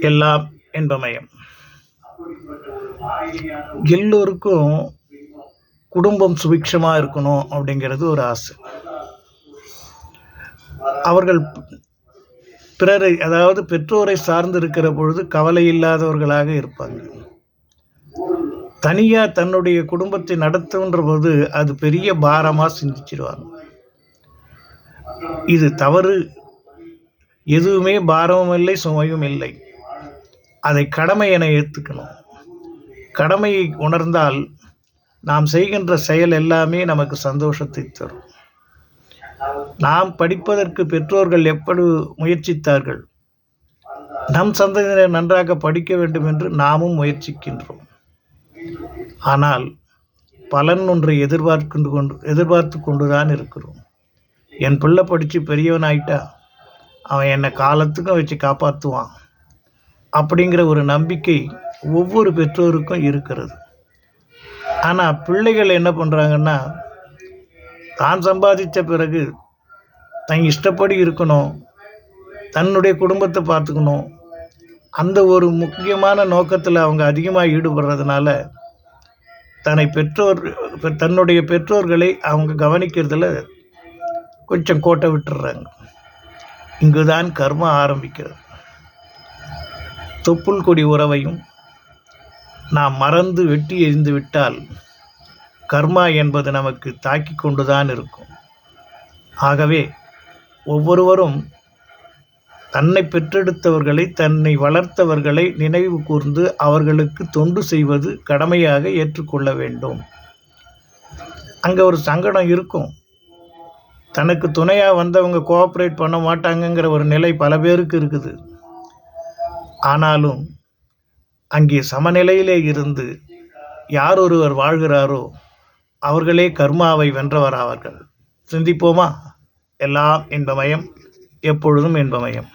எல்லாம் இன்பமயம் எல்லோருக்கும் குடும்பம் சுபிக்ஷமாக இருக்கணும் அப்படிங்கிறது ஒரு ஆசை. அவர்கள் பிறரை அதாவது பெற்றோரை சார்ந்து இருக்கிற பொழுது கவலை இல்லாதவர்களாக இருப்பாங்க. தனியாக தன்னுடைய குடும்பத்தை நடத்துன்ற போது அது பெரிய பாரமாக சிந்திச்சிருவாங்க. இது தவறு. எதுவுமே பாரமும் இல்லை சுமையும் இல்லை. அதை கடமை என ஏற்றுக்கணும் கடமையை உணர்ந்தால் நாம் செய்கின்ற செயல் எல்லாமே நமக்கு சந்தோஷத்தை தரும். நாம் படிப்பதற்கு பெற்றோர்கள் எப்படி முயற்சித்தார்கள்? நம் சந்ததியினர் நன்றாக படிக்க வேண்டும் என்று நாமும் முயற்சிக்கின்றோம். ஆனால் பலன் ஒன்றை எதிர்பார்க்கின்ற கொண்டு எதிர்பார்த்து கொண்டுதான் இருக்கிறோம். என் பிள்ளை படித்து பெரியவன் ஆயிட்டா அவன் என்னை காலத்துக்கும் வச்சு காப்பாற்றுவான் அப்படிங்கிற ஒரு நம்பிக்கை ஒவ்வொரு பெற்றோருக்கும் இருக்கிறது. ஆனால் பிள்ளைகள் என்ன பண்ணுறாங்கன்னா தான் சம்பாதித்த பிறகு தன் இஷ்டப்படி இருக்கணும் தன்னுடைய குடும்பத்தை பார்த்துக்கணும் அந்த ஒரு முக்கியமான நோக்கத்தில் அவங்க அதிகமாக ஈடுபடுறதுனால தன்னை பெற்றோர் தன்னுடைய பெற்றோர்களை அவங்க கவனிக்கிறதுல கொஞ்சம் கோட்டை விட்டுடுறாங்க இங்குதான் கர்மம் ஆரம்பிக்கிறது. தொப்புள் கொடி உறவையும் நாம் மறந்து வெட்டி எறிந்து விட்டால் கர்மா என்பது நமக்கு தாக்கி கொண்டுதான் இருக்கும். ஆகவே ஒவ்வொருவரும் தன்னை பெற்றெடுத்தவர்களை தன்னை வளர்த்தவர்களை நினைவு கூர்ந்து அவர்களுக்கு தொண்டு செய்வது கடமையாக ஏற்றுக்கொள்ள வேண்டும். அங்கே ஒரு சங்கடம் இருக்கும். தனக்கு துணையாக வந்தவங்க கோஆப்ரேட் பண்ண மாட்டாங்கங்கிற ஒரு நிலை பல பேருக்கு இருக்குது. ஆனாலும் அங்கே சமநிலையிலே இருந்து யார் ஒருவர் வாழ்கிறாரோ அவர்களே கர்மாவை வென்றவராவார்கள். சிந்திப்போமா? எல்லாம் இன்பமயம் எப்பொழுதும் இன்பமயம்.